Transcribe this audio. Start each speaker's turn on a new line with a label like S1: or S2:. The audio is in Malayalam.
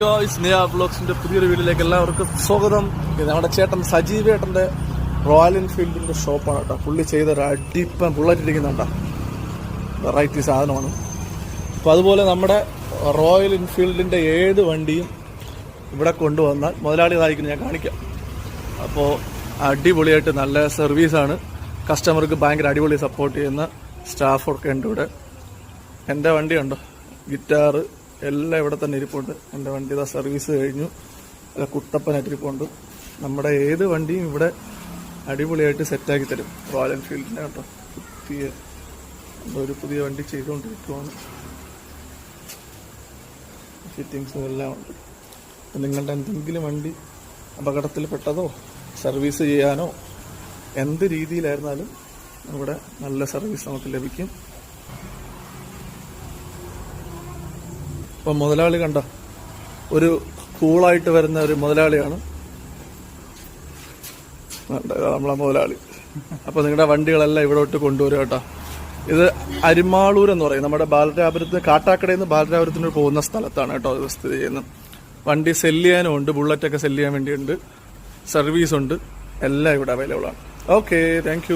S1: സ്നേഹ ബ്ലോഗ്സിന്റെ പുതിയൊരു വീഡിയോയിലേക്ക് എല്ലാവർക്കും സ്വാഗതം. നമ്മുടെ ചേട്ടൻ സജീവ് ചേട്ടന്റെ റോയൽ എൻഫീൽഡിന്റെ ഷോപ്പാണ് കേട്ടോ പുള്ളി ചെയ്ത ഒരു അടിപ്പൻ ബുള്ളറ്റ് ഇരിക്കുന്നുണ്ടോ വെറൈറ്റി സാധനമാണ്. അപ്പോൾ അതുപോലെ നമ്മുടെ റോയൽ എൻഫീൽഡിന്റെ ഏത് വണ്ടിയും ഇവിടെ കൊണ്ടുവന്നാൽ മുതലാളി ഇതായിരിക്കും ഞാൻ കാണിക്കാം. അപ്പോൾ അടിപൊളിയായിട്ട് നല്ല സർവീസാണ് കസ്റ്റമർക്ക് ഭയങ്കര അടിപൊളി സപ്പോർട്ട് ചെയ്യുന്ന സ്റ്റാഫൊക്കെ ഉണ്ട് ഇവിടെ. എന്റെ വണ്ടിയുണ്ടോ? ഗിറ്റാറ് എല്ലാം ഇവിടെ തന്നെ ഇരിപ്പുണ്ട്. എന്റെ വണ്ടി ഇതാ സർവീസ് കഴിഞ്ഞു. അല്ല കുട്ടപ്പനായിട്ട് ഇരിപ്പുണ്ട്. നമ്മുടെ ഏത് വണ്ടിയും ഇവിടെ അടിപൊളിയായിട്ട് സെറ്റാക്കി തരും. റോയൽ എൻഫീൽഡിന്റെ കേട്ടോ. പുതിയ ഒരു പുതിയ വണ്ടി ചെയ്തുകൊണ്ടിരിക്കുവാണ്. ഫിറ്റിങ്സും എല്ലാം ഉണ്ട്. നിങ്ങളുടെ എന്തെങ്കിലും വണ്ടി അപകടത്തിൽപ്പെട്ടതോ സർവീസ് ചെയ്യാനോ എന്ത് രീതിയിലായിരുന്നാലും ഇവിടെ നല്ല സർവീസ് നമുക്ക് ലഭിക്കും. ഇപ്പം മുതലാളി കണ്ട ഒരു കൂളായിട്ട് വരുന്ന ഒരു മുതലാളിയാണ്. നമ്മളെ മുതലാളി. അപ്പൊ നിങ്ങളുടെ വണ്ടികളെല്ലാം ഇവിടോട്ട് കൊണ്ടുവരും കേട്ടോ. ഇത് അരിമാളൂർ എന്ന് പറയും. നമ്മുടെ ബാലരാപുരത്ത് കാട്ടാക്കടയിൽ നിന്ന് ബാലരാപുരത്തിന് പോകുന്ന സ്ഥലത്താണ് കേട്ടോ ഇത് സ്ഥിതി ചെയ്യുന്നത്. വണ്ടി സെല്ല് ചെയ്യാനും ഉണ്ട് ബുള്ളറ്റൊക്കെ സെല്ല് ചെയ്യാൻ വേണ്ടിയുണ്ട്. സർവീസ് ഉണ്ട്. എല്ലാം ഇവിടെ അവൈലബിൾ ആണ്. Okay thank